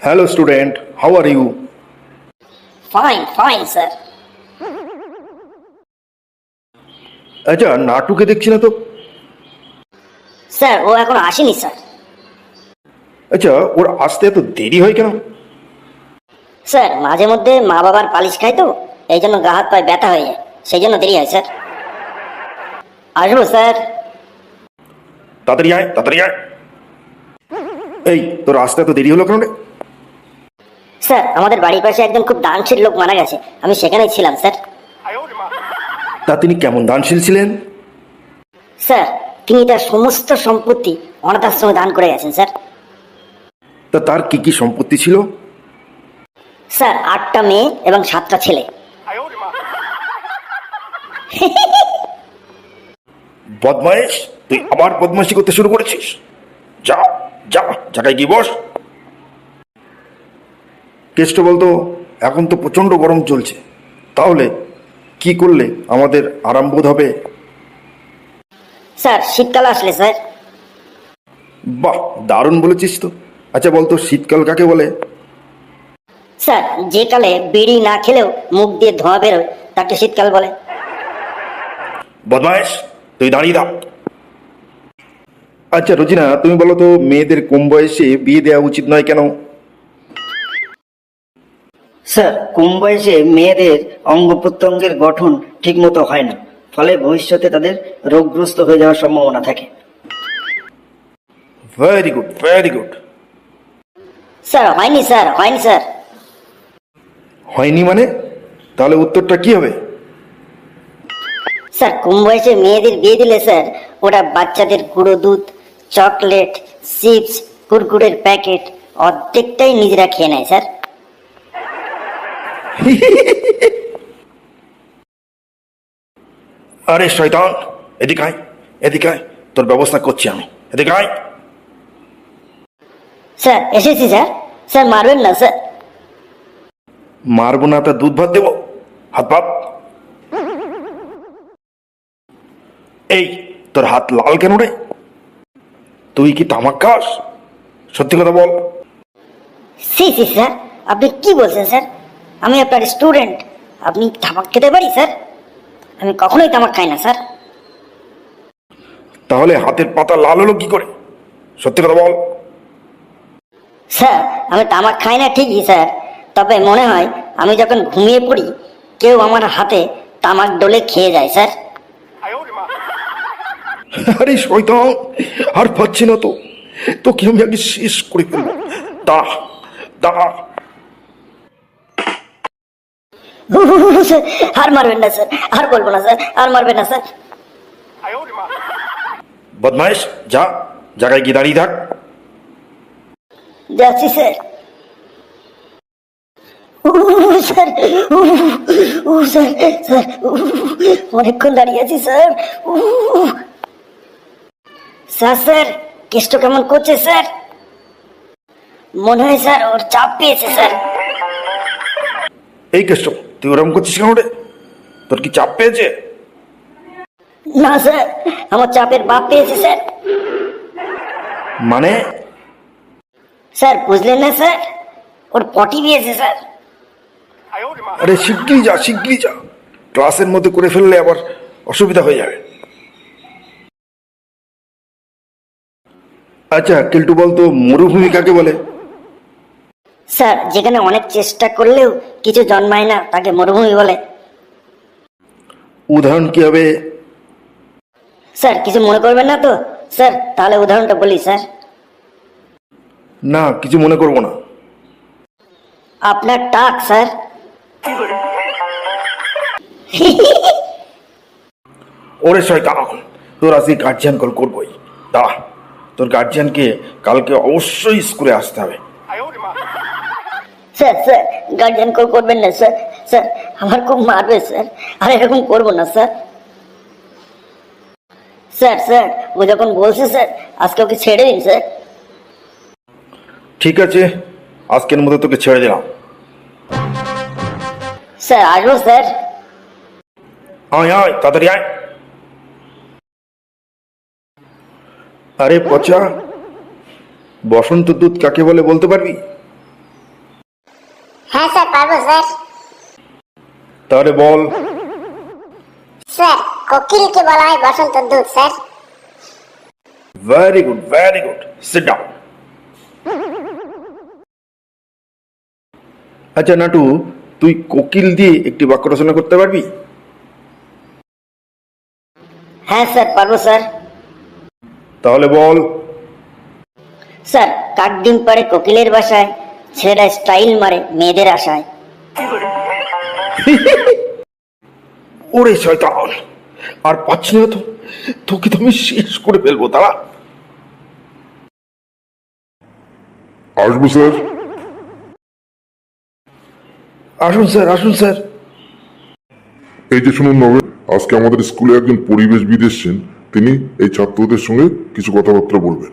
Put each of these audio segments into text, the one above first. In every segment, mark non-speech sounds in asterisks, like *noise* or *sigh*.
Hello, student. How are you? Fine fine sir আচ্ছা নাটুকে দেখছি না তো স্যার ও এখন আসেনি স্যার আচ্ছা ওর আসতে এত দেরি হয় কেন? স্যার মাঝে মধ্যে মা বাবার পালিশ খায় তো এই জন্য গা হাত পায়ে ব্যথা হয়ে যায়। সেই জন্য দেরি হয় স্যার আসব স্যার তাড়াতাড়ি আয় তাড়াতাড়ি আয়। এই তোর আসতে এত দেরি হলো কেন রে? স্যার আমাদের বাড়ির পাশে একজন খুব দানশীল লোক মারা গেছে। আমি সেখানেই ছিলাম স্যার। তা তিনি কেমন দানশীল ছিলেন? স্যার তিনি তার সমস্ত সম্পত্তি অনাথ আশ্রমে দান করে গেছেন স্যার। তা তার কি কি সম্পত্তি ছিল? স্যার আটটা মেয়ে এবং সাতটা ছেলে। বদমাইশ তুই আবার বদমাইশি করতে শুরু করেছিস। যা যা জায়গায় গিয়ে বস। কেষ্ট বলতো এখন তো প্রচণ্ড গরম চলছে। তাহলে কি করলে আমাদের আরাম বোধ হবে? স্যার শীতকাল আসলে স্যার। বাহ দারুণ বলেছিস তো। আচ্ছা বলতো শীতকাল কাকে বলে? স্যার যে কালে বিড়ি না খেলেও মুখ দিয়ে ধোঁয়া বেরোয় তাকে শীতকাল বলে। বদমাইশ তুই দাঁড়িয়ে দাও আচ্ছা রোজিনা তুমি বলো তো মেয়েদের কম বয়সে বিয়ে দেওয়া উচিত নয় কেন? স্যার কম বয়সে মেয়েদের অঙ্গ প্রত্যঙ্গের গঠন ঠিকমতো হয় না। ফলে ভবিষ্যতে তাদের রোগগ্রস্ত হয়ে যাওয়ার সম্ভাবনা থাকে। Very good very good sir হয়নি স্যার হয়নি স্যার। হয়নি মানে? তাহলে উত্তরটা কি হবে? স্যার কম বয়সে মেয়েদের বিয়ে দিলে স্যার ওরা বাচ্চাদের গুঁড়ো দুধ চকলেট চিপস কুরকুরের প্যাকেট অর্ধেকটাই নিজেরা খেয়ে নেয় স্যার। *laughs* আরে শয়তান এদিকে আয় এদিকে আয় তোর ব্যবস্থা করছি আমি। এদিকে আয়। স্যার এসেছি স্যার। স্যার মারবেন না স্যার। মারবো না তা দুধ ভাত দেবো? হাত পাপ এই তোর হাত লাল কেন রে? তুই কি তামাক খাস? সত্যি কথা বল। সি সি স্যার আপনি কি বলছেন স্যার? আমি আপনার স্টুডেন্ট আপনি তামাক খেতে পারি স্যার আমি কখনোই তামাক খাই না স্যার তাহলে হাতের পাতা লাল হলো কি করে? সত্যি কথা বল। স্যার আমি তামাক খাই না ঠিকই স্যার তবে মনে হয় আমি যখন ঘুমিয়ে পড়ি কেউ আমার হাতে তামাক ডলে খেয়ে যায় স্যার আরে শয়তান আর পাচ্ছি না তো। তোকে আমি আগে শেষ করে ফেলব। দা দা স্যার আর মারবেন না স্যার আর বলব না স্যার আর মারবেন না স্যার বদমাইশ যা জায়গায় গিয়ে দাঁড়িয়ে থাক যাচ্ছি স্যার উহ, স্যার উহ, উহ, স্যার স্যার উহ, অনেকক্ষণ দাঁড়িয়ে আছি স্যার উহ। স্যার স্যার কেষ্ট কেমন করছে স্যার মনে হয় স্যার ওর চাপ পেয়েছে স্যার এই কেষ্ট তুই ওরকম করছিস কেন রে? তোর কি চাপ পেয়েছে? না স্যার। আমার চাপের বাপ পেয়েছে স্যার। মানে? স্যার বুঝলেন না স্যার? ওর পটি পেয়েছে স্যার। আরে শিগগিরই যা শিগগিরই যা। ক্লাসের মধ্যে করে ফেললে আবার অসুবিধা হয়ে যাবে। আচ্ছা কেলটু বলতো মরুভূমি কাকে বলে? স্যার যেখানে অনেক চেষ্টা করলেও কিছু জন্মায় না তাকে মরুভূমি বলে। উদাহরণ কি হবে? স্যার কিছু মনে করবেন না তো? স্যার তাহলে উদাহরণটা বলি স্যার। না কিছু মনে করব না। আপনার টাক স্যার। ওরে শয়তান তোর আজকে গার্জিয়ান কল করবোই। দাঁড়া তোর গার্জিয়ানকে কালকে অবশ্যই স্কুলে আসতে হবে। স্যার স্যার গার্জিয়ান কল করবেন না স্যার স্যার আমার খুব মারবে স্যার আর এরকম করব না স্যার। স্যার স্যার ও যখন বলছে স্যার আজকে ওকে ছেড়ে দিন স্যার। ঠিক আছে আজকের মতো তোকে ছেড়ে দিলাম। স্যার আসব স্যার। আয় আয় তাড়াতাড়ি আয়। আরে পচা বসন্ত দুধ কাকে বলে বলতে পারবি? হ্যাঁ স্যার পারব স্যার। তাহলে বল। স্যার কোকিলকে বলা হয় বসন্ত দূত sir. Very good very good sit down আচ্ছা নাটু তুই কোকিল দিয়ে একটি বাক্য রচনা করতে পারবি? হ্যাঁ স্যার পারব স্যার। তাহলে বল। স্যার কাক ডিম পারে কোকিলের বাসায় ছেলেরা স্টাইল মারে মেয়েদের আশায়। ওরে শয়তান। আর পাচ্ছি না তো? তোকে তো আমি শেষ করে ফেলব তারা। আসব স্যার। আসুন স্যার আসুন স্যার। এই যে শুনুন নবেন আজকে আমাদের স্কুলে একজন পরিবেশবিদ এসছেন। তিনি এই ছাত্রদের সঙ্গে কিছু কথাবার্তা বলবেন।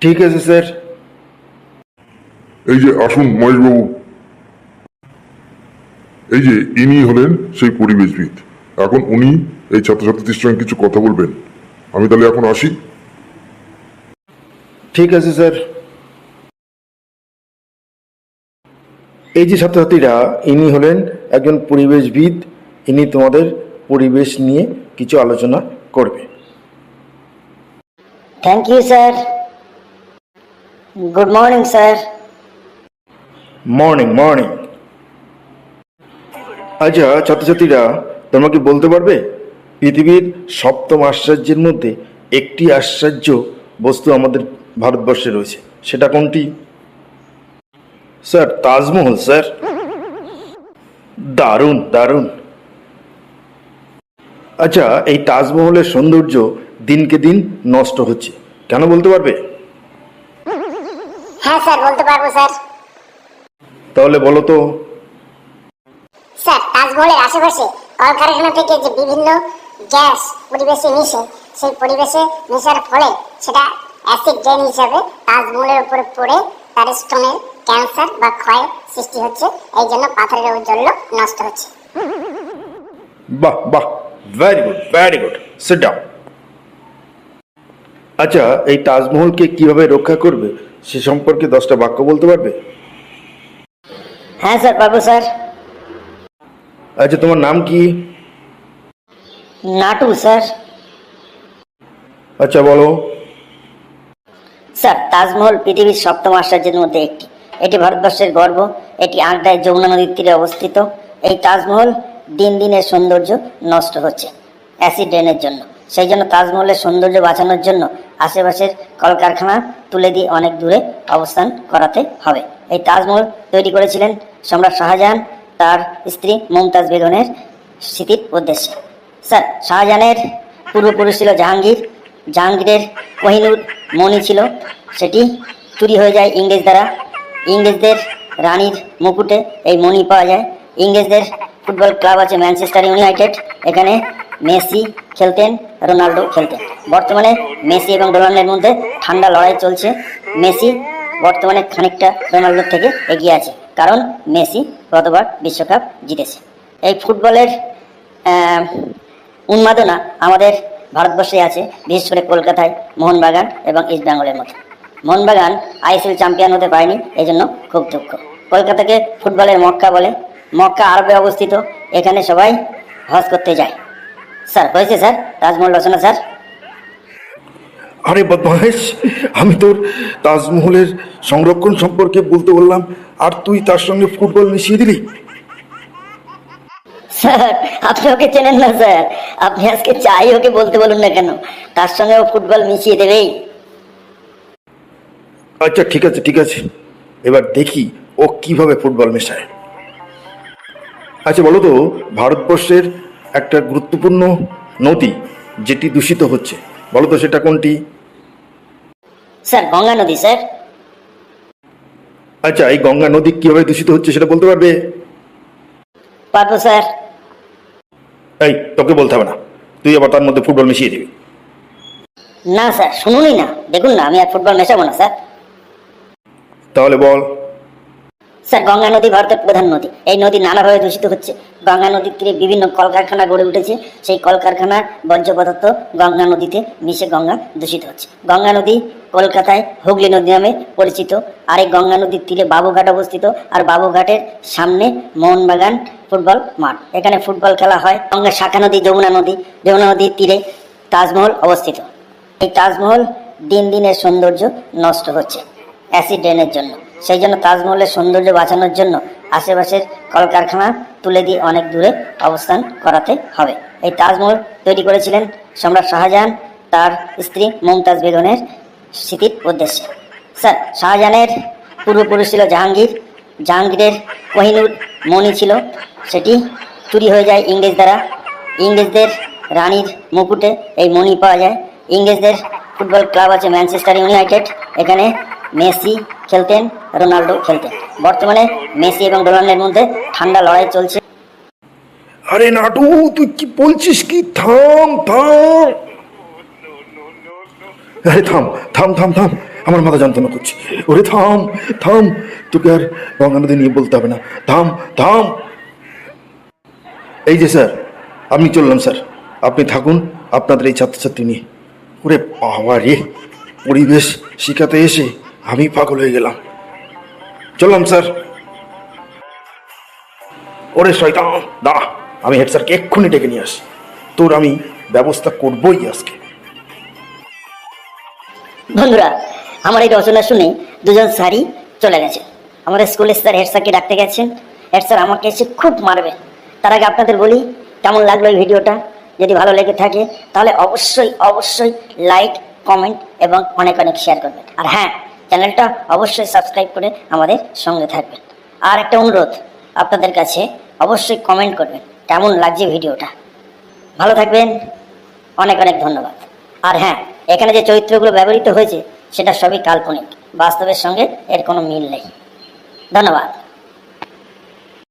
ঠিক আছে স্যার। এই যে আসুন মহেশবাবু। এই যে ইনি হলেন সেই পরিবেশবিদ। এখন উনি এই ছাত্রছাত্রীদের সঙ্গে কিছু কথা বলবেন। আমি তাহলে এখন আসি। ঠিক আছে স্যার। এই যে ছাত্রছাত্রীরা ইনি হলেন একজন পরিবেশবিদ। ইনি তোমাদের পরিবেশ নিয়ে কিছু আলোচনা করবে। Thank you sir good morning sir morning morning আচ্ছা ছাত্রছাত্রীরা, তোমরা কি বলতে পারবে? পৃথিবীর সপ্তম আশ্চর্যের মধ্যে একটি আশ্চর্য বস্তু আমাদের ভারতবর্ষে রয়েছে। সেটা কোনটি? Sir, Taj Mahal, sir. দারুণ দারুণ। আচ্ছা এই তাজমহলের সৌন্দর্য দিনকে দিন নষ্ট হচ্ছে। কেন বলতে পারবে? হ্যাঁ স্যার, বলতে পারব, স্যার। তাহলে বলো তো। স্যার তাজমহলের আশেপাশে কলকারখানা থেকে যে বিভিন্ন গ্যাস পরিবেশে মিশে সেই পরিবেশে মেশার ফলে সেটা অ্যাসিড ড্রেন হিসাবে তাজমহলের উপরে পড়ে তার স্টোনের ক্যান্সার বা ক্ষয়ের সৃষ্টি হচ্ছে। এই জন্য পাথরের ঔজ্জ্বল্য নষ্ট হচ্ছে। বাহ বাহ very good very good sit down আচ্ছা এই তাজমহলকে কীভাবে রক্ষা করবে সে সম্পর্কে দশটা বাক্য বলতে পারবে? হ্যাঁ স্যার পারব স্যার। আচ্ছা তোমার নাম কি? নাটু স্যার। আচ্ছা বলো। স্যার তাজমহল পৃথিবীর সপ্তম আশ্চর্যের মধ্যে একটি। এটি ভারতবর্ষের গর্ব এটি আগ্রায় যমুনা নদীর তীরে অবস্থিত। এই তাজমহল দিন দিনের সৌন্দর্য নষ্ট হচ্ছে অ্যাসিড জন্য। সেই জন্য তাজমহলের সৌন্দর্য বাঁচানোর জন্য আশেপাশের কলকারখানা তুলে দিয়ে অনেক দূরে অবস্থান করাতে হবে। এই তাজমহল তৈরি করেছিলেন সম্রাট শাহজাহান তার স্ত্রী মমতাজ বেগমের স্মৃতির উদ্দেশ্যে। স্যার, শাহজাহানের পূর্বপুরুষ ছিল জাহাঙ্গীর। জাহাঙ্গীরের কোহিনুর মণি ছিল। সেটি চুরি হয়ে যায় ইংরেজ দ্বারা। ইংরেজদের রানীর মুকুটে এই মণি পাওয়া যায়। ইংরেজদের ফুটবল ক্লাব আছে ম্যানচেস্টার ইউনাইটেড। এখানে মেসি খেলতেন রোনাল্ডো খেলতেন। বর্তমানে মেসি এবং রোনাল্ডোর মধ্যে ঠান্ডা লড়াই চলছে। মেসি বর্তমানে খানিকটা রোনাল্ডোর থেকে এগিয়ে আছে। কারণ মেসি গতবার বিশ্বকাপ জিতেছে। এই ফুটবলের উন্মাদনা আমাদের ভারতবর্ষে আছে, বিশেষ করে কলকাতায়, মোহনবাগান এবং ইস্ট বেঙ্গলের মোহনবাগান আইএসএল চ্যাম্পিয়ন হতে পারেনি এই জন্য খুব দুঃখ। কলকাতাকে ফুটবলের মক্কা বলে, মক্কা আরবে অবস্থিত, এখানে সবাই হজ করতে যায়। স্যার, হয়েছে স্যার? তাজমহল রচনা স্যার? আরে বদমাহেশ আমি তোর তাজমহলের সংরক্ষণ সম্পর্কে বলতে বললাম আর তুই তার সঙ্গে ফুটবল মিশিয়ে দিলি? স্যার আপনি ওকে চেনেন না স্যার। আপনি আজকে চাই ওকে বলতে বলুন না কেন। তার সঙ্গে ও ফুটবল মিশিয়ে দেবেই। আচ্ছা ঠিক আছে ঠিক আছে। এবার দেখি ও কীভাবে ফুটবল মেশায়। আচ্ছা বলো তো ভারতবর্ষের একটা গুরুত্বপূর্ণ নদী যেটি দূষিত হচ্ছে। বলো তো সেটা কোনটি? স্যার গঙ্গা নদী স্যার। আচ্ছা এই গঙ্গা নদী কীভাবে দূষিত হচ্ছে সেটা বলতে পারবে? পারব স্যার। এই তোকে বলতে হবে না। তুই আবার তার মধ্যে ফুটবল মিশিয়ে দিবি। না স্যার শুনুনই না। দেখুন না আমি আর ফুটবল মেশাবো না স্যার। তাহলে বল। স্যার, গঙ্গা নদী ভারতের প্রধান নদী। এই নদী নানাভাবে দূষিত হচ্ছে। গঙ্গা নদীর তীরে বিভিন্ন কলকারখানা গড়ে উঠেছে। সেই কলকারখানার বর্জ্য পদার্থ গঙ্গা নদীতে মিশে গঙ্গা দূষিত হচ্ছে। গঙ্গা নদী কলকাতায় হুগলি নদী নামে পরিচিত। আর এই গঙ্গা নদীর তীরে বাবুঘাট অবস্থিত। আর বাবুঘাটের সামনে মোহনবাগান ফুটবল মাঠ। এখানে ফুটবল খেলা হয়। গঙ্গা শাখা নদী, যমুনা নদী, যমুনা নদীর তীরে তাজমহল অবস্থিত। এই তাজমহল দিন দিনের সৌন্দর্য নষ্ট হচ্ছে। অ্যাসিড ড্রেনের জন্য। সেই জন্য তাজমহলের সৌন্দর্য বাঁচানোর জন্য আশেপাশের কলকারখানা তুলে দিয়ে অনেক দূরে অবস্থান করাতে হবে। এই তাজমহল তৈরি করেছিলেন সম্রাট শাহজাহান, তার স্ত্রী মমতাজ বেগমের স্মৃতির উদ্দেশ্যে। স্যার, শাহজাহানের পূর্বপুরুষ ছিল জাহাঙ্গীর। জাহাঙ্গীরের কোহিনুর মণি ছিল, সেটি চুরি হয়ে যায় ইংরেজ দ্বারা। ইংরেজদের রানীর মুকুটে এই মণি পাওয়া যায়। ইংরেজদের ফুটবল ক্লাব আছে ম্যানচেস্টার ইউনাইটেড, এখানে মেসি খেলতেন, রোনাল্ডো খেলতেন। বর্তমানে মেসি এবং রোনাল্ডোর মধ্যে ঠান্ডা লড়াই চলছে। আরে নাটু, তুই কি বলছিস কি? থাম থাম। আরে থাম থাম থাম থাম। আমার মাথা যন্ত্রণা করছে। ওরে থাম থাম। তোকে আর গঙ্গা নদী নিয়ে বলতে হবে না। থাম থাম। এই যে স্যার, আমি চললাম স্যার। আপনি থাকুন, আপনাদের এই ছাত্রছাত্রী নিয়ে। ওরে বাবা রে, পরিবেশ শিখাতে এসে আমি পাগল হয়ে গেলাম। চললাম, স্যার। ওরে শয়তান দা আমি হেড স্যারকে এক্ষুনি ডেকে নিয়ে আসি। তোর আমি ব্যবস্থা করবই আজকে। বন্ধুরা, আমার এই রচনা শুনে দুজন স্যারই চলে গেছে। আমাদের স্কুলের স্যার হেড স্যারকে ডাকতে গেছেন। হেড স্যার আমাকে এসে খুব মারবে। তার আগে আপনাদের বলি, কেমন লাগল এই ভিডিওটা? যদি ভালো লেগে থাকে, তাহলে অবশ্যই অবশ্যই লাইক কমেন্ট এবং অনেক অনেক শেয়ার করবেন। আর হ্যাঁ চ্যানেলটা অবশ্যই সাবস্ক্রাইব করে আমাদের সঙ্গে থাকবেন। আর একটা অনুরোধ, আপনাদের কাছে অবশ্যই কমেন্ট করবেন, কেমন লাগছে ভিডিওটা। ভালো থাকবেন, অনেক অনেক ধন্যবাদ। আর হ্যাঁ এখানে যে চরিত্রগুলো ব্যবহৃত হয়েছে, সেটা সবই কাল্পনিক, বাস্তবের সঙ্গে এর কোনো মিল নেই। ধন্যবাদ।